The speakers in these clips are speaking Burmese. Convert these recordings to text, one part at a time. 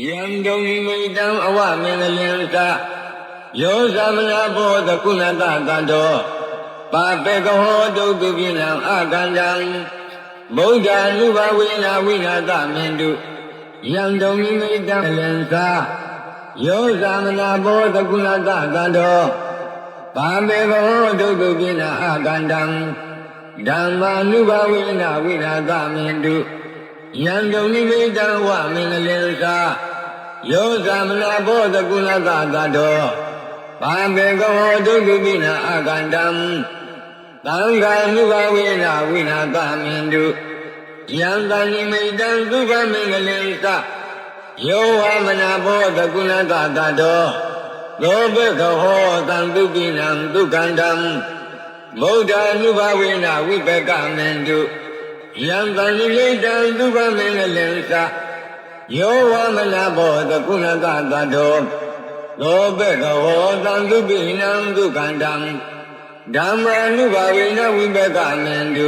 ယံဒုံမိတံအဝမင်္ဂလင်္စယောသမနာဘောတကုဏတတတောပါပေကဟောတုတုပိနံအကန္တံဗုဒ္ဓ ानु ဘဝေနာဝိနာသမင်တုယံဒုံမိတံလင်္စယောသမနာဘောတကုဏတတတောပါပေကဟောတုတုပိနံအကန္တံဓမ္မာနုဘဝေနာဝိနာသမင်တု ယံဒုံနိမိတံဝမင်္ဂလင်္စာယောသမနာဘောတကုလသတတောဘာဘေကောဒုက္ခပိနာအာကန္တံသံဃာနုဘဝေနာဝိနာသမင်တုယံတဏိမိတံသုခမင်္ဂလင်္စာယောဝမနာဘောတကုလသတတောသောဘကဟောတံတုပိနံဒုက္ခန္တံဗုဒ္ဓ ानु ဘဝေနာဝိပကမင်တု ယံတန်လိတံသုဘမင်္ဂလင်္စယောဝမနာဘောတကုဏကတတောသောဘကဝောတံသုပိနံသုခန္တံဓမ္မာနုဘာဝေနဝိပကမင်တု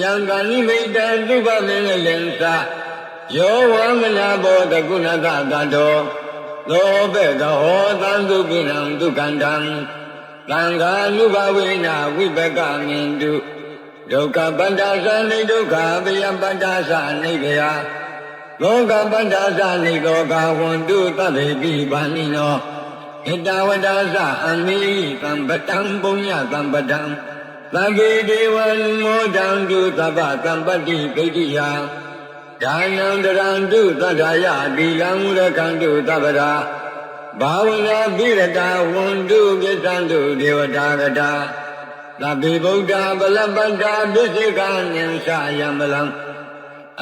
ယံတန်လိတံသုဘမင်္ဂလင်္စယောဝမနာဘောတကုဏကတတောသောဘကဝောတံသုပိနံသုခန္တံသံဃာနုဘာဝေနဝိပကမင်တု ဒုက္ခပန္တာသနိဒုက္ခဗယပန္တာသနိဗယလောကပန္တာသနိလောကဝန္တုတဗ္ဗေပိပါဏိနောဣတဝတ္တသအမိသံပတံပုညသံပတံသဗ္ဗေဒေဝံမောဒံတုသဗ္ဗသံပတ္တိဂိတိယဒါနံတရံတုသတ္ထာယတိလံမူရကံတုသဗ္ဗရာဘာဝနာပိရတာဝန္တုကိသံတုဒေဝတာကတာ သဗ္ဗေဗုဒ္ဓဗလပတ္တာဒုစိကညံသယံမလံ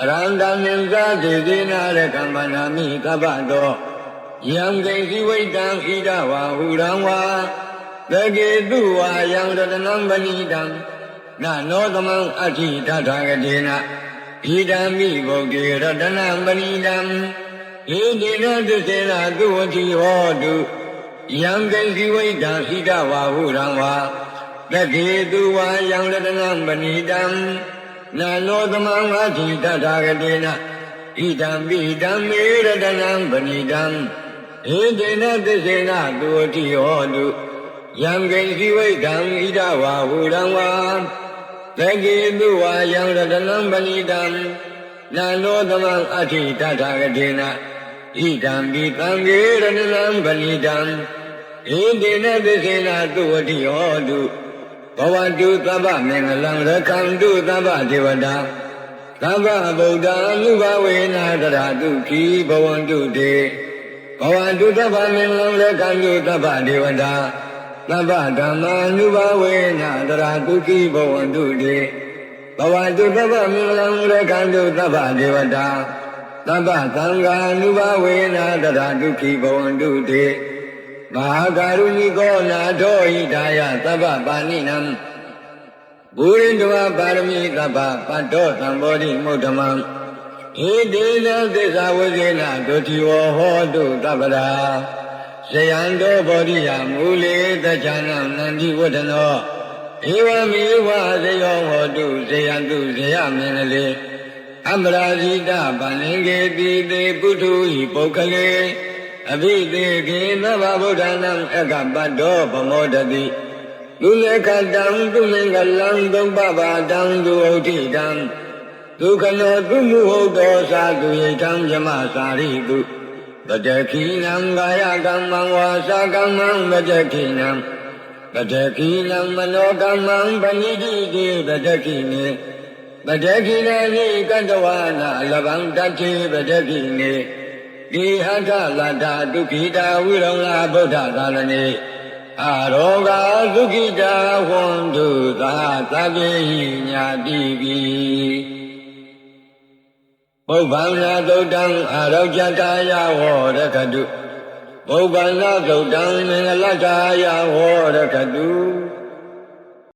အရန္တမြင်သာဒေသေနာရကမ္မနာမိကပ္ပတောယံကိစီဝိတံဣဒဝါဟုရံဝါသကေတုဝါယံရတနံပဏိတံနနောသမံအဋ္ဌိတထာဂတိနာဣဒံမိဗုဒ္ဓေရတနံပဏိတံဧတိနသစ္စေနာသူဝတိဟောတုယံကိစီဝိတံဣဒဝါဟုရံဝါ တတိသူဝါယံရတနံပဏိတံနာနောသမံအဋ္ဌိတထာဂတိနာဣဒံပိဓမ္မေရတနံပဏိတံဧတေနသစ္စေနသူဝတိဟောတုယံကိစီဝိတံဣဒဝါဟုရံဝါတကိသူဝါယံရတနံပဏိတံနာနောသမံအဋ္ဌိတထာဂတိနာဣဒံပိသံဃေရတနံပဏိတံဧတေနသစ္စေနသူဝတိဟောတု ဘဝတုသဗ္ဗမင်္ဂလံရခံတုသဗ္ဗဒေဝတာသဗ္ဗဗုဒ္ဓလူဘဝေနာတရတုခီဘဝန္တုတေဘဝတုသဗ္ဗမင်္ဂလံရခံတုသဗ္ဗဒေဝတာသဗ္ဗဓမ္မာနုဘဝေနာတရတုခီဘဝန္တုတေဘဝတုသဗ္ဗမင်္ဂလံရခံတုသဗ္ဗဒေဝတာသဗ္ဗသံဃာနုဘဝေနာတရတုခီဘဝန္တုတေ မဟာကာရုဏိကောနာထောဟိတာယသဗ္ဗပါဏိနံဘူရိန္ဒဝပါရမီသဗ္ဗပတ္တောသံဘောဓိမုဒ္ဓမံဣတိနသစ္စာဝိဇေနဒုတိဝဟောတုသဗ္ဗရာဇယံတောဘောဓိယမူလေတချာနံနန္ဒီဝဒနောဧဝမေဝဇယောဟောတုဇယံတုဇယမင်္ဂလေအမရာဇိတဗန္လင်္ကေတိတေပုထုဟိပုဂ္ဂလေ အဘိသေကေသဗ္ဗဗုဒ္ဓနာအကပတ္တောဗမောတတိလူလေခတံသူလင်္ကလံသုံးပပတံသူဥဋ္ဌိတံဒုက္ခနောသူမှုဟုတ်သောသာသူယိတံယမသာရိတုပတခိနံကာယကမ္မံဝါစာကမ္မံပတခိနံပတခိနံမနောကမ္မံပဏိတိတိပတခိနေပတခိနေနိကတဝနာလဗံတတိပတခိနေ ဒီဟထလတ္တဒုက္ခိတာဝိရုံလာဗုဒ္ဓသာလနေအာရောဂဒုက္ခိတာဝန္တုသာသဗ္ဗေညာတိပိပုဗ္ဗန္နာသုတ်တံအာရောကြတာယဝရကတုပုဗ္ဗန္နာသုတ်တံမင်္ဂလတာယဝရကတု